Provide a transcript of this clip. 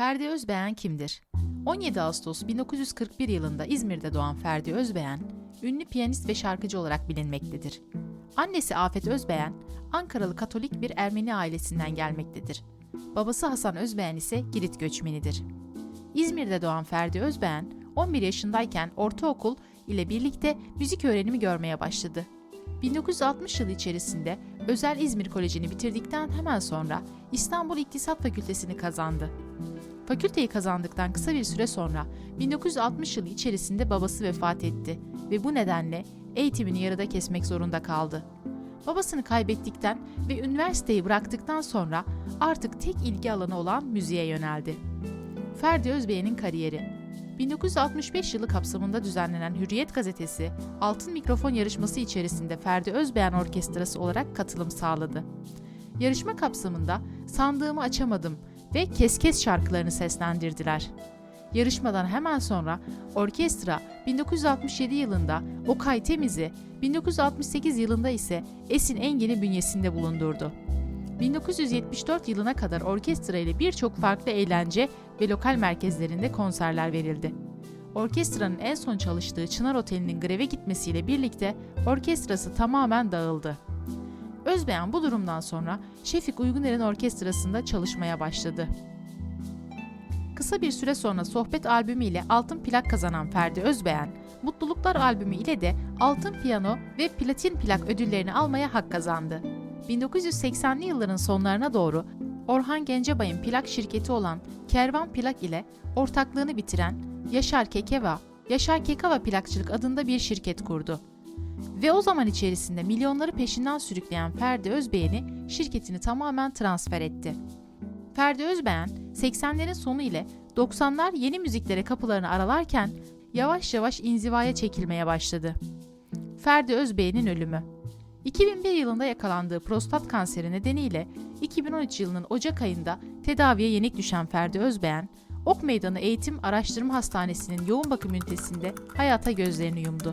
Ferdi Özbeğen kimdir? 17 Ağustos 1941 yılında İzmir'de doğan Ferdi Özbeğen, ünlü piyanist ve şarkıcı olarak bilinmektedir. Annesi Afet Özbeğen, Ankaralı Katolik bir Ermeni ailesinden gelmektedir. Babası Hasan Özbeğen ise Girit göçmenidir. İzmir'de doğan Ferdi Özbeğen, 11 yaşındayken ortaokul ile birlikte müzik öğrenimi görmeye başladı. 1960 yılı içerisinde Özel İzmir Koleji'ni bitirdikten hemen sonra İstanbul İktisat Fakültesini kazandı. Fakülteyi kazandıktan kısa bir süre sonra 1960 yılı içerisinde babası vefat etti ve bu nedenle eğitimini yarıda kesmek zorunda kaldı. Babasını kaybettikten ve üniversiteyi bıraktıktan sonra artık tek ilgi alanı olan müziğe yöneldi. Ferdi Özbeğen'in kariyeri 1965 yılı kapsamında düzenlenen Hürriyet gazetesi Altın Mikrofon yarışması içerisinde Ferdi Özbeğen Orkestrası olarak katılım sağladı. Yarışma kapsamında Sandığımı Açamadım ve Kes Kes şarkılarını seslendirdiler. Yarışmadan hemen sonra orkestra 1967 yılında Okay Temiz'i, 1968 yılında ise Esin Engin'i bünyesinde bulundurdu. 1974 yılına kadar orkestra ile birçok farklı eğlence ve lokal merkezlerinde konserler verildi. Orkestranın en son çalıştığı Çınar Oteli'nin greve gitmesiyle birlikte orkestrası tamamen dağıldı. Özbeğen bu durumdan sonra Şefik Uyguner'in orkestrasında çalışmaya başladı. Kısa bir süre sonra Sohbet albümü ile altın plak kazanan Ferdi Özbeğen, Mutluluklar albümü ile de altın piyano ve platin plak ödüllerini almaya hak kazandı. 1980'li yılların sonlarına doğru Orhan Gencebay'ın plak şirketi olan Kervan Plak ile ortaklığını bitiren Yaşar Kekeva, Yaşar Kekava Plakçılık adında bir şirket kurdu. Ve o zaman içerisinde milyonları peşinden sürükleyen Ferdi Özbeğen'i şirketini tamamen transfer etti. Ferdi Özbeğen 80'lerin sonu ile 90'lar yeni müziklere kapılarını aralarken yavaş yavaş inzivaya çekilmeye başladı. Ferdi Özbeğen'in ölümü 2001 yılında yakalandığı prostat kanseri nedeniyle 2013 yılının Ocak ayında tedaviye yenik düşen Ferdi Özbeğen, Ok Meydanı Eğitim Araştırma Hastanesi'nin yoğun bakım ünitesinde hayata gözlerini yumdu.